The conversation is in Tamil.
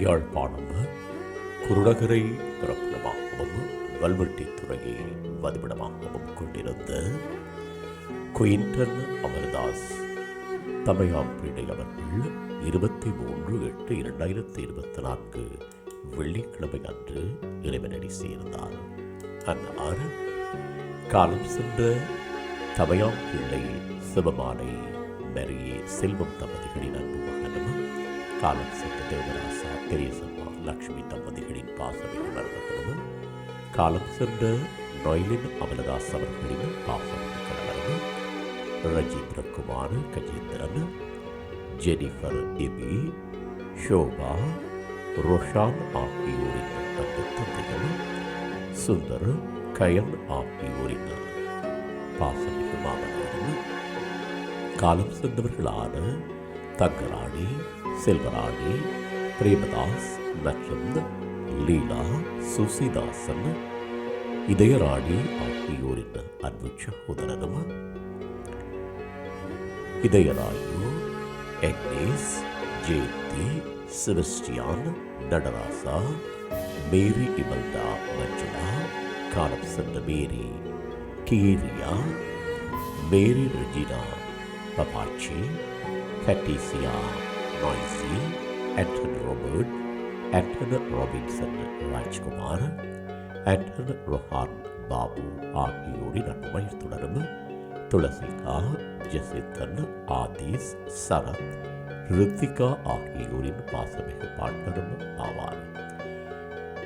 யாழ்ப்பாணம் குருடகரை பிறப்பிடமாகவும் வல்வெட்டித்துறையை வதிவிடமாகவும் கொண்டிருந்த குயின்டன் அமர்தாஸ் தமையாம்பிள்ளை அவர்கள் இருபத்தி மூன்று எட்டு இரண்டாயிரத்தி இருபத்தி நான்கு வெள்ளிக்கிழமை அன்று இறைவனடி சேர்ந்தார். அன்னார் காலம் சென்ற தமையாம் பிள்ளை சிவமானை மரியே செல்வம் தம்பதிகளின் அன்பு மகனும் காலம் சென்ற தேவராசா பெரியசம்மா லக்ஷ்மி தம்பதிகளின் பாசமிகு மருமகனும் காலம் சென்ற நொயலின் அமலதாஸ் அவர்களின் பாசமிகு கணவரும் ரஜீந்திரகுமார் கஜேந்திரன் ஜெனிஃபர் எபி ஷோபா ரோஷான் ஆகியோரின் தந்தை தந்தைகள் சுந்தர் கயல் ஆகியோரின் பாசமிகு மாமனாரும் காலம் சென்றவர்களான தங்கராணி செல்வராணி பிரேமதாஸ் மற்றும் லீலா சுசிதாசன் இதயராணி ஆகியோரின் அன்பு சகோதரனும் Idhayarayu Agnes Jayanthi Sebastian Nadarasa Mary Imelda Manjula காலம் சென்ற மேரி கீரியா மேரி ரெஜினா பபாட்சி கட்டிசியா Anton Robert Anton Robinson Rajkumar Anton Rohan Babu ஆகியோரின் நன்மையில் தொடரும். துளசிகா ஜெசித்தன் ஆதீஸ் சரத் ரித்திகா ஆகியோரின் பாசமிகு பாட்டரும் ஆவார்.